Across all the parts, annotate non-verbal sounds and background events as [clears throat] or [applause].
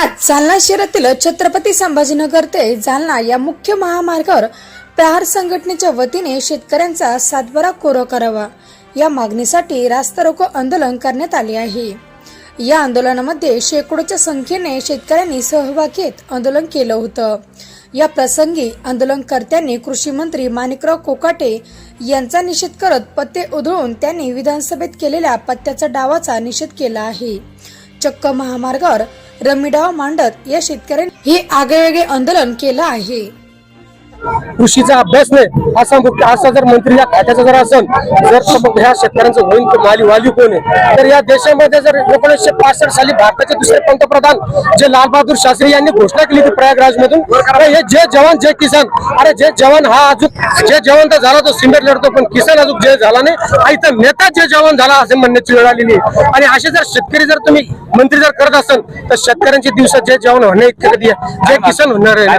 आज जालना शहरातील छत्रपती संभाजीनगर ते जालना या मुख्य महामार्गावर प्रहार संघटनेच्या वतीने शेतकऱ्यांचा सातबारा कोरा करावा. या मागणीसाठी रास्ता रोको आंदोलन करण्यात आले आहे. या आंदोलनामध्ये शेकडोच्या संख्येने शेतकऱ्यांनी सहभाग घेत आंदोलन केलं होतं. या प्रसंगी आंदोलनकर्त्यांनी कृषी मंत्री माणिकराव कोकाटे यांचा निषेध करत पत्ते उधळून त्यांनी विधानसभेत केलेल्या पत्त्याचा डावाचा निषेध केला आहे. चक्क महामार्गावर रमीडाव मांडत या शेतकऱ्यांनी हे आगळेवेगळे आंदोलन केलं आहे. कृषीचा अभ्यास नाही असा मुख्य असा जर मंत्री या खात्याचा जर असेल जर ह्या शेतकऱ्यांचं होईल माली वाली कोण आहे तर या देशामध्ये जर एकोणीसशे पासष्ट साली भारताचे दुसरे पंतप्रधान जे लाल बहादूर शास्त्री यांनी घोषणा केली होती प्रयागराज मधून हे जे जवान जे किसान अरे जे जवान हा अजून जे जवान तर झाला तो सिमेंट लढतो पण किसान अजून जे झाला नाही इथं नेता जे जवान झाला असे म्हणण्याची वेळ आलेली आहे. आणि असे जर शेतकरी जर तुम्ही मंत्री जर करत असाल तर शेतकऱ्यांचे दिवस जे जवान होणे इतके कधी जे किसान होणार आहे?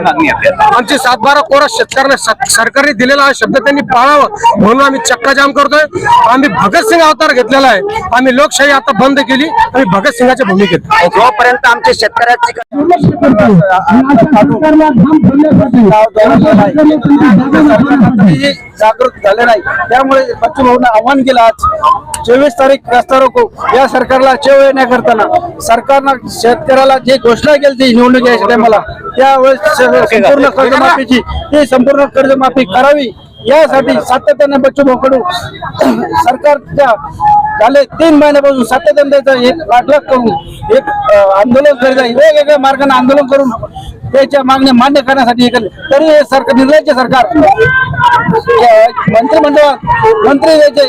आमची सातबारा कोरा शेतकऱ्यांना सरकारने दिलेला हा शब्द त्यांनी पाळावा म्हणून आम्ही चक्का जाम करतोय. आम्ही भगतसिंग अवतार घेतलेला आहे. आम्ही लोकशाही आता बंद केली. आम्ही भगतसिंगाच्या भूमिकेत. जोपर्यंत आमच्या शेतकऱ्याची जागृत झाले नाही. त्यामुळे बच्चू भाऊनं आव्हान केलं आज. चोवीस तारीख रस्ता रोको. या सरकारला चेव येण्याकरताना सरकारनं शेतकऱ्याला जे घोषणा केली ती निवडणूक यायच्या टायमाला त्यावेळेस संपूर्ण कर्जमाफीची ती संपूर्ण कर्जमाफी करावी. यासाठी सातत्याने बच्चू भाऊकडून [clears throat] सरकारच्या झाले तीन महिन्यापासून सातत्याने त्याचं एक पाठलाग करून एक आंदोलन करीत आहे. वेगवेगळ्या मार्गाने आंदोलन करून त्याच्या मागण्या मान्य करण्यासाठी हे केलं. तरी हे सरकार निर्लज्ज सरकार मंत्रिमंडळात मंत्री द्यायचे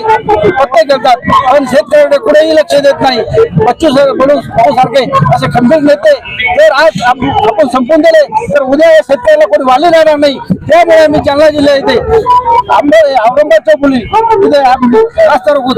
पत्ते करतात पण शेतकऱ्याकडे कुठेही लक्ष देत नाही. बच्चू बडू सारखे असे खंबीर नेते जर आज आपण संपून दिले तर उद्या या शेतकऱ्याला कोणी वाली राहणार नाही. त्यामुळे आम्ही जालना जिल्हा येथे आंबे औरंगाबाद चौफुली तिथे आम्ही रास्ता रोको